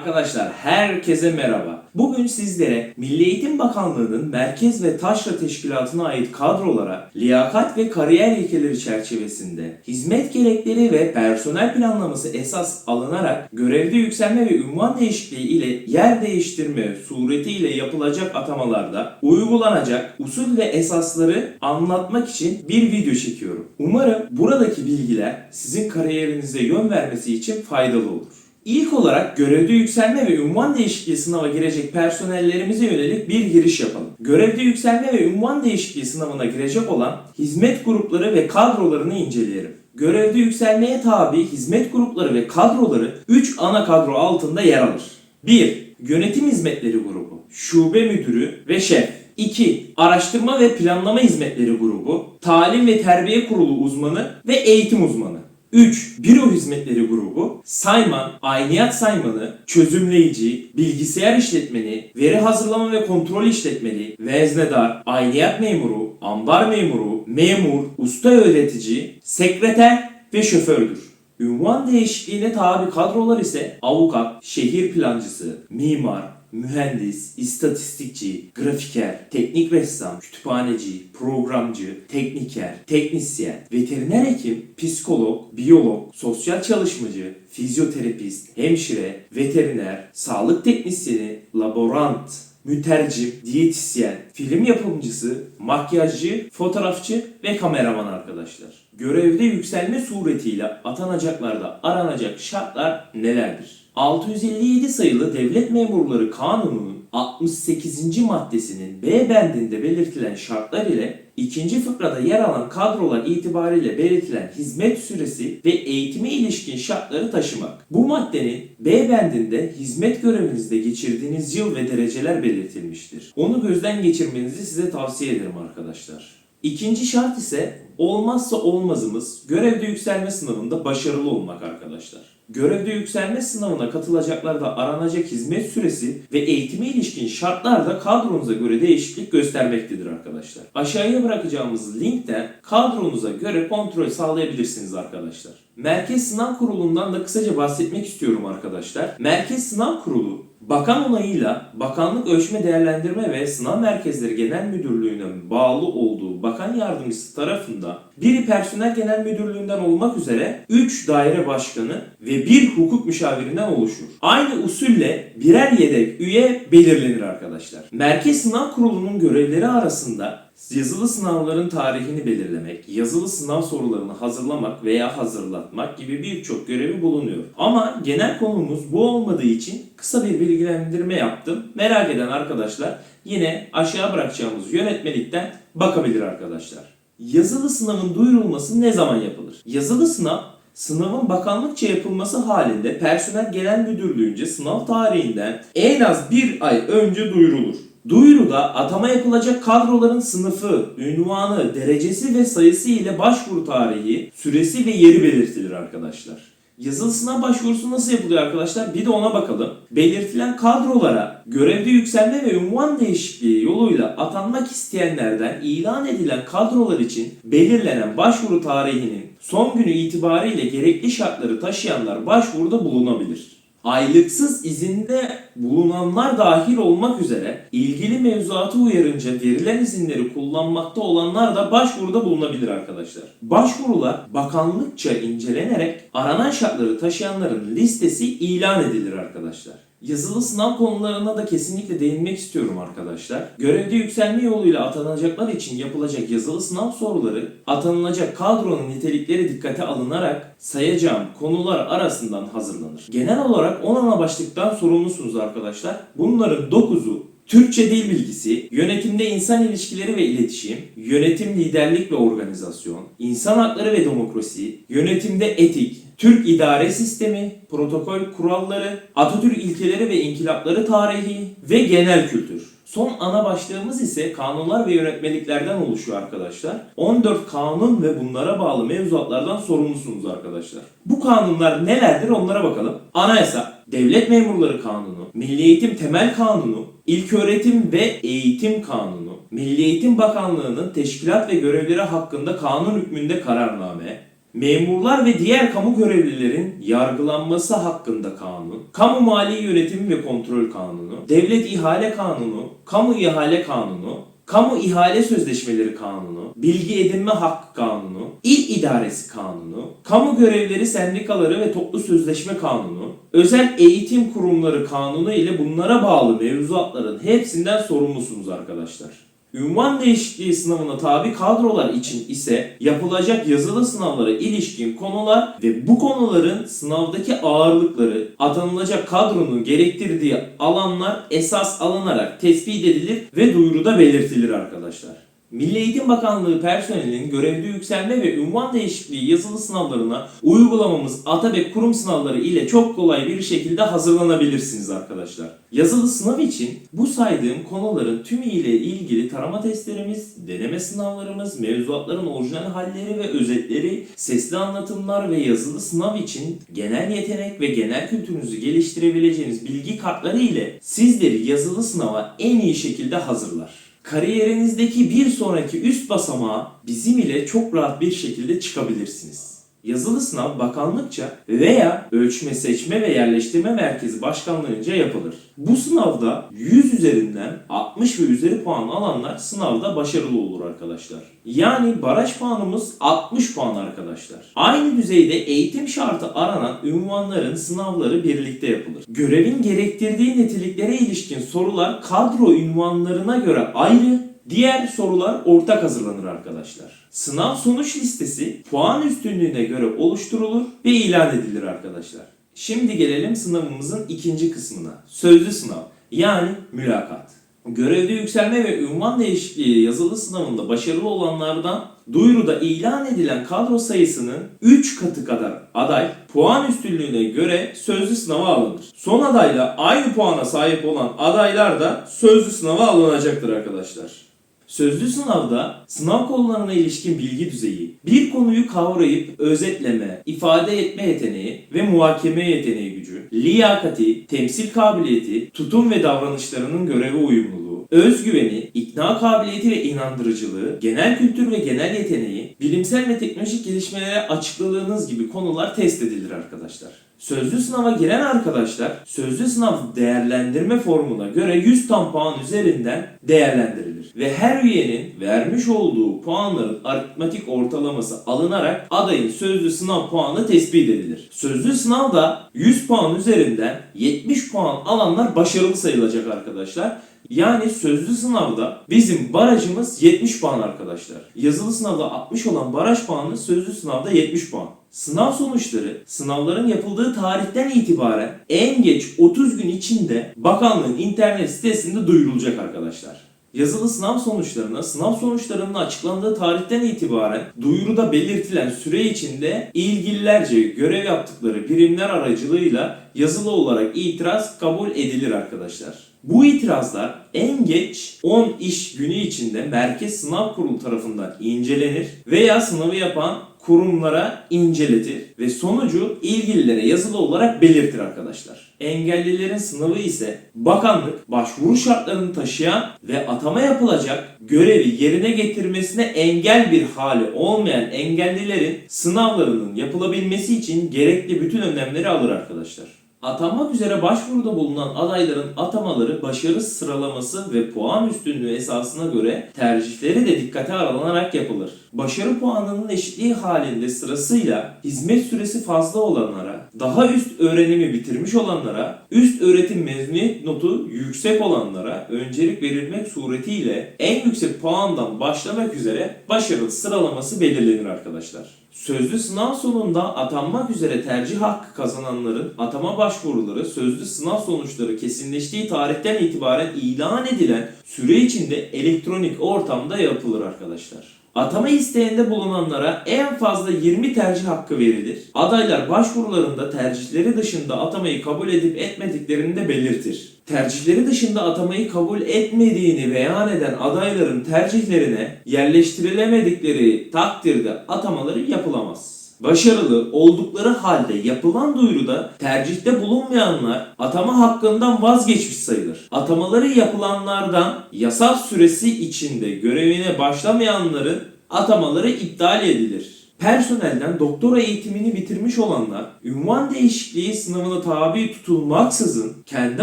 Arkadaşlar herkese merhaba. Bugün sizlere Milli Eğitim Bakanlığı'nın Merkez ve Taşra Teşkilatı'na ait kadrolara liyakat ve kariyer ilkeleri çerçevesinde hizmet gerekleri ve personel planlaması esas alınarak görevde yükselme ve ünvan değişikliği ile yer değiştirme suretiyle yapılacak atamalarda uygulanacak usul ve esasları anlatmak için bir video çekiyorum. Umarım buradaki bilgiler sizin kariyerinize yön vermesi için faydalı olur. İlk olarak görevde yükselme ve ünvan değişikliği sınava girecek personellerimize yönelik bir giriş yapalım. Görevde yükselme ve ünvan değişikliği sınavına girecek olan hizmet grupları ve kadrolarını inceleyelim. Görevde yükselmeye tabi hizmet grupları ve kadroları 3 ana kadro altında yer alır. 1. Yönetim hizmetleri grubu, şube müdürü ve şef. 2. Araştırma ve planlama hizmetleri grubu, talim ve terbiye kurulu uzmanı ve eğitim uzmanı. 3. Büro hizmetleri grubu, sayman, ayniyat saymanı, çözümleyici, bilgisayar işletmeni, veri hazırlama ve kontrol işletmeni, veznedar, ayniyat memuru, ambar memuru, memur, usta öğretici, sekreter ve şofördür. Ünvan değişikliğine tabi kadrolar ise avukat, şehir plancısı, mimar, mühendis, istatistikçi, grafiker, teknik ressam, kütüphaneci, programcı, tekniker, teknisyen, veteriner hekim, psikolog, biyolog, sosyal çalışmacı, fizyoterapist, hemşire, veteriner, sağlık teknisyeni, laborant, mütercim, diyetisyen, film yapımcısı, makyajcı, fotoğrafçı ve kameraman arkadaşlar. Görevde yükselme suretiyle atanacaklarda aranacak şartlar nelerdir? 657 sayılı Devlet Memurları Kanunu'nun 68. maddesinin B bendinde belirtilen şartlar ile ikinci fıkrada yer alan kadrolar itibariyle belirtilen hizmet süresi ve eğitime ilişkin şartları taşımak. Bu maddenin B bendinde hizmet görevinizde geçirdiğiniz yıl ve dereceler belirtilmiştir. Onu gözden geçirmenizi size tavsiye ederim arkadaşlar. İkinci şart ise olmazsa olmazımız görevde yükselme sınavında başarılı olmak arkadaşlar. Görevde yükselme sınavına katılacaklarda aranacak hizmet süresi ve eğitime ilişkin şartlar da kadronuza göre değişiklik göstermektedir arkadaşlar. Aşağıya bırakacağımız linkten kadronuza göre kontrol sağlayabilirsiniz arkadaşlar. Merkez Sınav Kurulu'ndan da kısaca bahsetmek istiyorum arkadaşlar. Merkez Sınav Kurulu Bakan onayıyla Bakanlık Ölçme Değerlendirme ve Sınav Merkezleri Genel Müdürlüğü'ne bağlı olduğu bakan yardımcısı tarafından biri Personel Genel Müdürlüğü'nden olmak üzere 3 daire başkanı ve bir hukuk müşavirinden oluşur. Aynı usulle birer yedek üye belirlenir arkadaşlar. Merkez Sınav Kurulu'nun görevleri arasında yazılı sınavların tarihini belirlemek, yazılı sınav sorularını hazırlamak veya hazırlatmak gibi birçok görevi bulunuyor. Ama genel konumuz bu olmadığı için kısa bir bilgilendirme yaptım. Merak eden arkadaşlar yine aşağı bırakacağımız yönetmelikten bakabilir arkadaşlar. Yazılı sınavın duyurulması ne zaman yapılır? Yazılı sınav Sınavın bakanlıkça yapılması halinde personel genel müdürlüğünce sınav tarihinden en az bir ay önce duyurulur. Duyuruda atama yapılacak kadroların sınıfı, ünvanı, derecesi ve sayısı ile başvuru tarihi, süresi ve yeri belirtilir arkadaşlar. Yazılı sınav başvurusu nasıl yapılıyor arkadaşlar? Bir de ona bakalım. Belirtilen kadrolara görevde yükselme ve ünvan değişikliği yoluyla atanmak isteyenlerden ilan edilen kadrolar için belirlenen başvuru tarihinin son günü itibariyle gerekli şartları taşıyanlar başvuruda bulunabilir. Aylıksız izinde bulunanlar dahil olmak üzere ilgili mevzuatı uyarınca verilen izinleri kullanmakta olanlar da başvuruda bulunabilir arkadaşlar. Başvurular bakanlıkça incelenerek aranan şartları taşıyanların listesi ilan edilir arkadaşlar. Yazılı sınav konularına da kesinlikle değinmek istiyorum arkadaşlar. Görevde yükselme yoluyla atanacaklar için yapılacak yazılı sınav soruları atanılacak kadronun nitelikleri dikkate alınarak sayacağım konular arasından hazırlanır. Genel olarak 10 ana başlıktan sorumlusunuz arkadaşlar. Bunların 9'u Türkçe dil bilgisi, yönetimde insan ilişkileri ve iletişim, yönetim liderlik ve organizasyon, insan hakları ve demokrasi, yönetimde etik, Türk idare sistemi, protokol kuralları, Atatürk ilkeleri ve inkılapları tarihi ve genel kültür. Son ana başlığımız ise kanunlar ve yönetmeliklerden oluşuyor arkadaşlar. 14 kanun ve bunlara bağlı mevzuatlardan sorumlusunuz arkadaşlar. Bu kanunlar nelerdir onlara bakalım. Anayasa, Devlet Memurları Kanunu, Milli Eğitim Temel Kanunu, İlköğretim ve Eğitim Kanunu, Milli Eğitim Bakanlığı'nın teşkilat ve görevleri hakkında kanun hükmünde kararname, Memurlar ve diğer kamu görevlilerin yargılanması hakkında kanun, Kamu Mali Yönetimi ve Kontrol Kanunu, Devlet İhale Kanunu, Kamu İhale Kanunu, Kamu İhale Sözleşmeleri Kanunu, Bilgi Edinme Hakkı Kanunu, İl İdaresi Kanunu, Kamu Görevleri Sendikaları ve Toplu Sözleşme Kanunu, Özel Eğitim Kurumları Kanunu ile bunlara bağlı mevzuatların hepsinden sorumlusunuz arkadaşlar. Ünvan değişikliği sınavına tabi kadrolar için ise yapılacak yazılı sınavlara ilişkin konular ve bu konuların sınavdaki ağırlıkları atanılacak kadronun gerektirdiği alanlar esas alınarak tespit edilir ve duyuruda belirtilir arkadaşlar. Milli Eğitim Bakanlığı personelinin görevde yükselme ve ünvan değişikliği yazılı sınavlarına uygulamamız ATABEK kurum sınavları ile çok kolay bir şekilde hazırlanabilirsiniz arkadaşlar. Yazılı sınav için bu saydığım konuların tümü ile ilgili tarama testlerimiz, deneme sınavlarımız, mevzuatların orijinal halleri ve özetleri, sesli anlatımlar ve yazılı sınav için genel yetenek ve genel kültürünüzü geliştirebileceğiniz bilgi kartları ile sizleri yazılı sınava en iyi şekilde hazırlar. Kariyerinizdeki bir sonraki üst basamağa bizim ile çok rahat bir şekilde çıkabilirsiniz. Yazılı sınav bakanlıkça veya ölçme seçme ve yerleştirme merkezi başkanlığınca yapılır. Bu sınavda 100 üzerinden 60 ve üzeri puan alanlar sınavda başarılı olur arkadaşlar. Yani baraj puanımız 60 puan arkadaşlar. Aynı düzeyde eğitim şartı aranan ünvanların sınavları birlikte yapılır. Görevin gerektirdiği niteliklere ilişkin sorular kadro ünvanlarına göre ayrı Diğer sorular ortak hazırlanır arkadaşlar. Sınav sonuç listesi puan üstünlüğüne göre oluşturulur ve ilan edilir arkadaşlar. Şimdi gelelim sınavımızın ikinci kısmına. Sözlü sınav yani mülakat. Görevde yükselme ve ünvan değişikliği yazılı sınavında başarılı olanlardan duyuruda ilan edilen kadro sayısının 3 katı kadar aday puan üstünlüğüne göre sözlü sınava alınır. Son adayla aynı puana sahip olan adaylar da sözlü sınava alınacaktır arkadaşlar. Sözlü sınavda sınav konularına ilişkin bilgi düzeyi, bir konuyu kavrayıp özetleme, ifade etme yeteneği ve muhakeme yeteneği gücü, liyakati, temsil kabiliyeti, tutum ve davranışlarının göreve uyumluluğu, özgüveni, ikna kabiliyeti ve inandırıcılığı, genel kültür ve genel yeteneği, bilimsel ve teknolojik gelişmelere açıklılığınız gibi konular test edilir arkadaşlar. Sözlü sınava giren arkadaşlar sözlü sınav değerlendirme formuna göre 100 tam puan üzerinden değerlendirilir. Ve her üyenin vermiş olduğu puanların aritmetik ortalaması alınarak adayın sözlü sınav puanı tespit edilir. Sözlü sınavda 100 puan üzerinden 70 puan alanlar başarılı sayılacak arkadaşlar. Yani sözlü sınavda bizim barajımız 70 puan arkadaşlar. Yazılı sınavda 60 olan baraj puanı sözlü sınavda 70 puan. Sınav sonuçları sınavların yapıldığı tarihten itibaren en geç 30 gün içinde bakanlığın internet sitesinde duyurulacak arkadaşlar. Yazılı sınav sonuçlarına sınav sonuçlarının açıklandığı tarihten itibaren duyuruda belirtilen süre içinde ilgililerce görev yaptıkları birimler aracılığıyla yazılı olarak itiraz kabul edilir arkadaşlar. Bu itirazlar en geç 10 iş günü içinde Merkez Sınav Kurulu tarafından incelenir veya sınavı yapan kurumlara inceletir ve sonucu ilgililere yazılı olarak belirtir arkadaşlar. Engellilerin sınavı ise bakanlık başvuru şartlarını taşıyan ve atama yapılacak görevi yerine getirmesine engel bir hali olmayan engellilerin sınavlarının yapılabilmesi için gerekli bütün önlemleri alır arkadaşlar. Atanmak üzere başvuruda bulunan adayların atamaları başarı sıralaması ve puan üstünlüğü esasına göre tercihleri de dikkate alınarak yapılır. Başarı puanının eşitliği halinde sırasıyla hizmet süresi fazla olanlara, daha üst öğrenimi bitirmiş olanlara, üst öğretim mezuniyet notu yüksek olanlara öncelik verilmek suretiyle en yüksek puandan başlamak üzere başarı sıralaması belirlenir arkadaşlar. Sözlü sınav sonunda atanmak üzere tercih hakkı kazananların atama başvuruları sözlü sınav sonuçları kesinleştiği tarihten itibaren ilan edilen süre içinde elektronik ortamda yapılır arkadaşlar. Atama isteğinde bulunanlara en fazla 20 tercih hakkı verilir. Adaylar başvurularında tercihleri dışında atamayı kabul edip etmediklerini de belirtir. Tercihleri dışında atamayı kabul etmediğini beyan eden adayların tercihlerine yerleştirilemedikleri takdirde atamaları yapılamaz. Başarılı oldukları halde yapılan duyuruda tercihte bulunmayanlar atama hakkından vazgeçmiş sayılır. Atamaları yapılanlardan yasal süresi içinde görevine başlamayanların atamaları iptal edilir. personelden doktora eğitimini bitirmiş olanlar ünvan değişikliği sınavına tabi tutulmaksızın kendi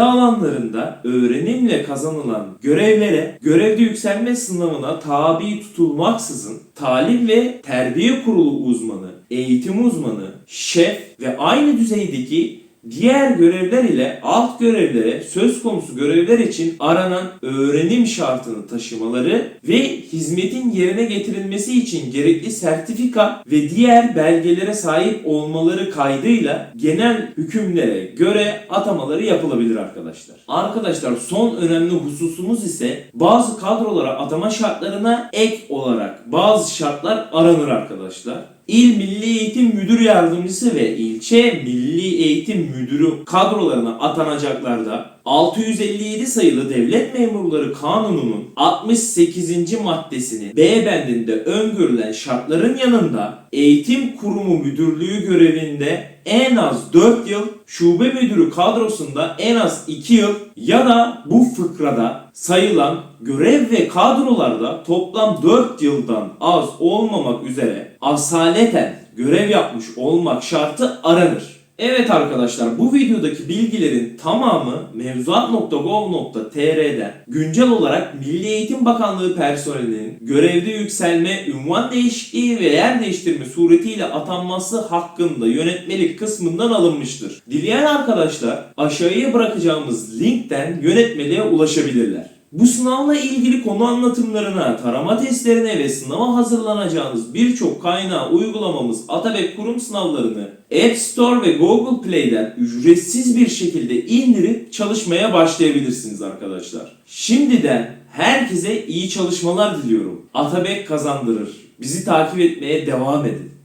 alanlarında öğrenimle kazanılan görevlere görevde yükselme sınavına tabi tutulmaksızın talim ve terbiye kurulu uzmanı, eğitim uzmanı, şef ve aynı düzeydeki diğer görevler ile alt görevlere söz konusu görevler için aranan öğrenim şartını taşımaları ve hizmetin yerine getirilmesi için gerekli sertifika ve diğer belgelere sahip olmaları kaydıyla genel hükümlere göre atamaları yapılabilir arkadaşlar. Arkadaşlar son önemli hususumuz ise bazı kadrolara atama şartlarına ek olarak bazı şartlar aranır arkadaşlar. İl Milli Eğitim Müdür Yardımcısı ve ilçe Milli Eğitim Müdürü kadrolarına atanacaklarda 657 sayılı Devlet Memurları Kanunu'nun 68. maddesini B bendinde öngörülen şartların yanında Eğitim Kurumu Müdürlüğü görevinde en az 4 yıl, şube müdürü kadrosunda en az 2 yıl ya da bu fıkrada sayılan görev ve kadrolarda toplam 4 yıldan az olmamak üzere asaleten görev yapmış olmak şartı aranır. Evet arkadaşlar bu videodaki bilgilerin tamamı mevzuat.gov.tr'den güncel olarak Milli Eğitim Bakanlığı personelinin görevde yükselme, ünvan değişikliği ve yer değiştirme suretiyle atanması hakkında yönetmelik kısmından alınmıştır. Dileyen arkadaşlar aşağıya bırakacağımız linkten yönetmeliğe ulaşabilirler. Bu sınavla ilgili konu anlatımlarına, tarama testlerine ve sınava hazırlanacağınız birçok kaynağı uygulamamız Atabek kurum sınavlarını App Store ve Google Play'den ücretsiz bir şekilde indirip çalışmaya başlayabilirsiniz arkadaşlar. Şimdiden herkese iyi çalışmalar diliyorum. Atabek kazandırır. Bizi takip etmeye devam edin.